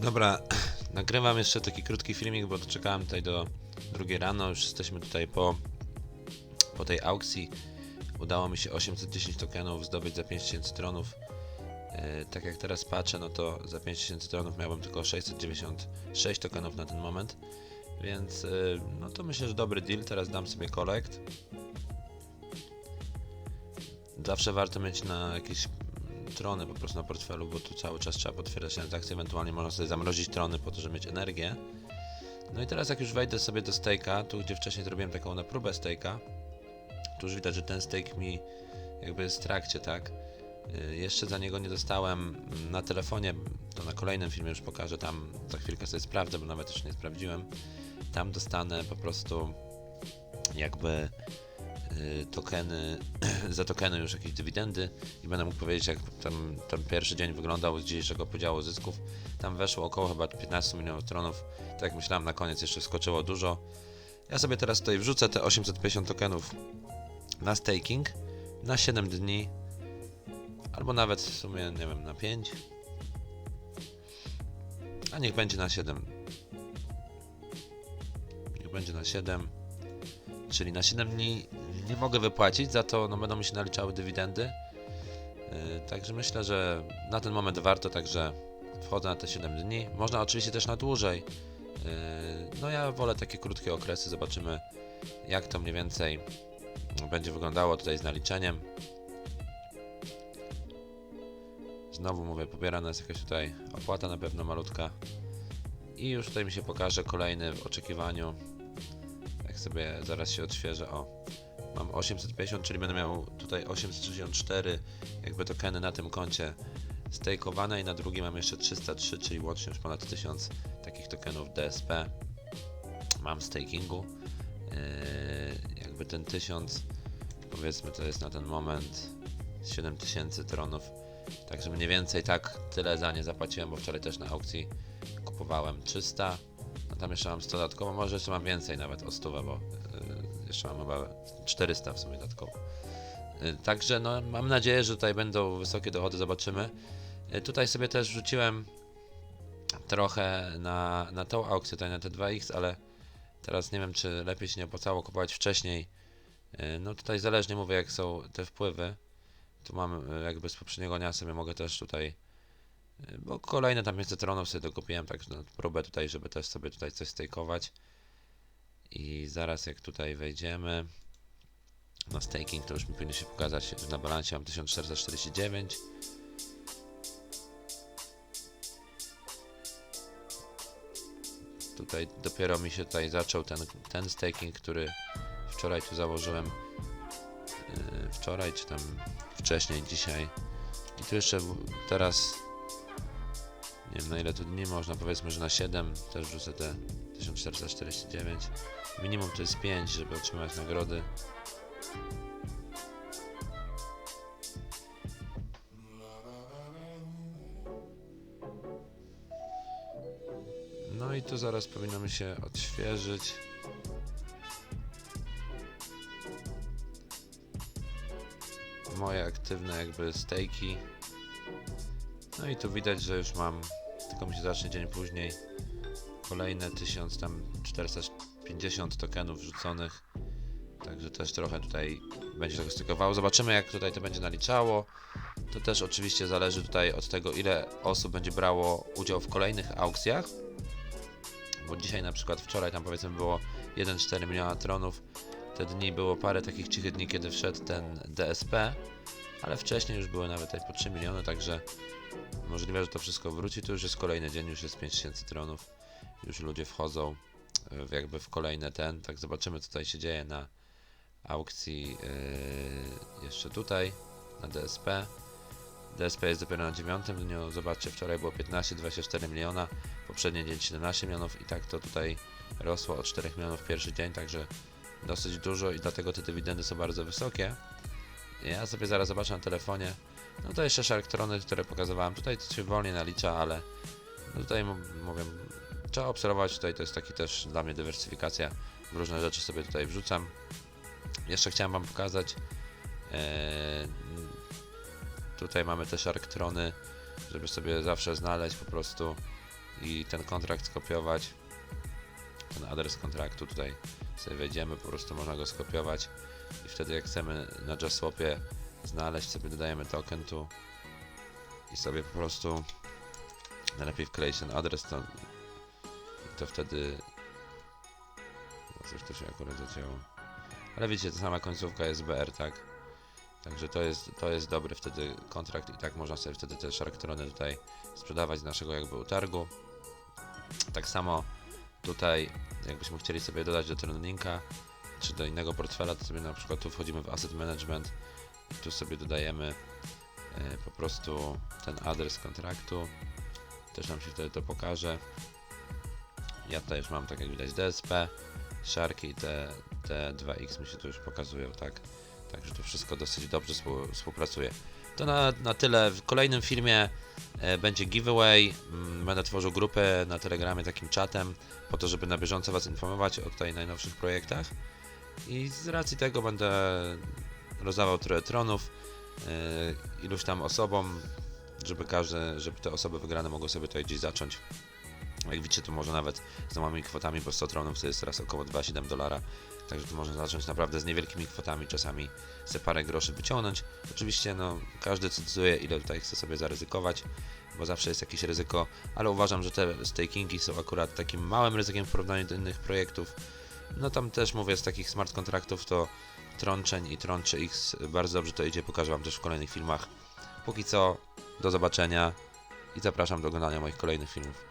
Dobra, nagrywam jeszcze taki krótki filmik, bo czekałem tutaj do drugiej rano. Już jesteśmy tutaj po, po tej aukcji. Udało mi się 810 tokenów zdobyć za 5000 tronów. E, tak jak teraz patrzę, no to za 5000 tronów miałbym tylko 696 tokenów na ten moment. Więc e, no to myślę, że dobry deal. Teraz dam sobie kolekt. Zawsze warto mieć na jakieś mm, trony po prostu na portfelu, bo tu cały czas trzeba potwierdzać transakcje, ewentualnie można sobie zamrozić trony po to, żeby mieć energię. No i teraz jak już wejdę sobie do stake'a, tu gdzie wcześniej zrobiłem taką na próbę stake'a, tu już widać, że ten stake mi jakby jest w trakcie, tak? Y, Jeszcze za niego nie dostałem mm, na telefonie, to na kolejnym filmie już pokażę, tam za chwilkę sobie sprawdzę, bo nawet jeszcze nie sprawdziłem. Tam dostanę po prostu jakby tokeny, za tokeny już jakieś dywidendy i będę mógł powiedzieć jak ten, ten pierwszy dzień wyglądał z dzisiejszego podziału zysków. Tam weszło około chyba 15 milionów tronów, tak jak myślałem na koniec jeszcze skoczyło dużo. Ja sobie teraz tutaj wrzucę te 850 tokenów na staking na 7 dni albo nawet w sumie nie wiem na 5 a niech będzie na 7 niech będzie na 7 czyli na 7 dni nie mogę wypłacić, za to no, będą mi się naliczały dywidendy. Yy, także myślę, że na ten moment warto, także wchodzę na te 7 dni. Można oczywiście też na dłużej. Yy, no ja wolę takie krótkie okresy, zobaczymy jak to mniej więcej będzie wyglądało tutaj z naliczeniem. Znowu mówię, pobierana jest jakaś tutaj opłata na pewno malutka. I już tutaj mi się pokaże kolejny w oczekiwaniu. Jak sobie zaraz się odświeżę. O, mam 850, czyli będę miał tutaj 864 jakby tokeny na tym koncie stakeowane i na drugim mam jeszcze 303, czyli łącznie już ponad 1000 takich tokenów DSP mam stakingu. Yy, jakby ten 1000 powiedzmy to jest na ten moment 7000 tronów. Także mniej więcej tak tyle za nie zapłaciłem, bo wczoraj też na aukcji kupowałem 300. No tam jeszcze mam 100 dodatkowo, może jeszcze mam więcej nawet o 100, bo yy, jeszcze mam chyba 400 w sumie dodatkowo. Yy, Także no, mam nadzieję, że tutaj będą wysokie dochody, zobaczymy. Yy, Tutaj sobie też wrzuciłem trochę na, na tą aukcję, tutaj na te 2x, ale teraz nie wiem, czy lepiej się nie opłacało kupować wcześniej. Yy, No tutaj zależnie mówię, jak są te wpływy. Tu mam jakby z poprzedniego dnia sobie mogę też tutaj bo kolejne tam 500 tronów sobie dokupiłem, także na próbę tutaj, żeby też sobie tutaj coś stakeować. I zaraz jak tutaj wejdziemy na staking, to już mi powinno się pokazać, na balansie mam 1449. Tutaj dopiero mi się tutaj zaczął ten, ten staking, który wczoraj tu założyłem. Yy, wczoraj czy tam wcześniej, dzisiaj. I tu jeszcze teraz nie wiem na ile tu dni można, powiedzmy, że na 7 też wrzucę te 1449. Minimum to jest 5, żeby otrzymać nagrody. No i tu zaraz powinno mi się odświeżyć. Moje aktywne jakby stejki. No i tu widać, że już mam, tylko mi się zacznie dzień później, kolejne 1450 tokenów wrzuconych. Także też trochę tutaj będzie tego stykowało. Zobaczymy jak tutaj to będzie naliczało. To też oczywiście zależy tutaj od tego ile osób będzie brało udział w kolejnych aukcjach. Bo dzisiaj na przykład wczoraj tam powiedzmy było 1,4 miliona tronów. Te dni było parę takich cichych dni, kiedy wszedł ten DSP. Ale wcześniej już były nawet po 3 miliony, także możliwe, że to wszystko wróci. To już jest kolejny dzień, już jest 5000 tronów. Już ludzie wchodzą e, jakby w kolejne ten. Tak zobaczymy co tutaj się dzieje na aukcji yy, jeszcze tutaj na DSP. DSP jest dopiero na 9 dniu. Zobaczcie, wczoraj było 15-24 miliona, poprzedni dzień 17 milionów i tak to tutaj rosło o 4 milionów pierwszy dzień, także dosyć dużo i dlatego te dywidendy są bardzo wysokie. Ja sobie zaraz zobaczę na telefonie. No to jeszcze Sharktrony, które pokazywałem. Tutaj to się wolniej nalicza, ale no tutaj mówię, trzeba obserwować. Tutaj to jest taki też dla mnie dywersyfikacja. Różne rzeczy sobie tutaj wrzucam. Jeszcze chciałem Wam pokazać. Eee, tutaj mamy te Sharktrony, żeby sobie zawsze znaleźć po prostu i ten kontrakt skopiować. Ten adres kontraktu tutaj sobie wejdziemy, po prostu można go skopiować i wtedy jak chcemy na JustSwapie znaleźć, sobie dodajemy token tu i sobie po prostu najlepiej wkleić ten adres, to, to wtedy no coś tu się akurat zacięło. Ale widzicie, ta sama końcówka jest BR, tak? Także to jest, to jest dobry wtedy kontrakt i tak można sobie wtedy te Sharktrony tutaj sprzedawać z naszego jakby utargu. Tak samo tutaj, jakbyśmy chcieli sobie dodać do Trendlinka, czy do innego portfela, to sobie na przykład tu wchodzimy w Asset Management tu sobie dodajemy e, po prostu ten adres kontraktu. Też nam się wtedy to pokaże. Ja tutaj już mam tak jak widać DSP, Sharki i te, te 2X mi się tu już pokazują, tak? Także to wszystko dosyć dobrze współ- współpracuje. To na, na tyle. W kolejnym filmie e, będzie giveaway. Mm, Będę tworzył grupę na Telegramie takim czatem, po to, żeby na bieżąco Was informować o tutaj najnowszych projektach. I z racji tego będę rozdawał trochę tronów e, iluś tam osobom, żeby każdy, żeby te osoby wygrane mogły sobie tutaj gdzieś zacząć. Jak widzicie, to może nawet z małymi kwotami, bo 100 tronów to jest teraz około 2,7 dolara. Także tu można zacząć naprawdę z niewielkimi kwotami, czasami sobie parę groszy wyciągnąć. Oczywiście, no, każdy decyduje, ile tutaj chce sobie zaryzykować, bo zawsze jest jakieś ryzyko, ale uważam, że te stakingi są akurat takim małym ryzykiem w porównaniu do innych projektów. No tam też mówię, z takich smart kontraktów to Tronczeń i Tron 3X bardzo dobrze to idzie, pokażę Wam też w kolejnych filmach. Póki co, do zobaczenia i zapraszam do oglądania moich kolejnych filmów.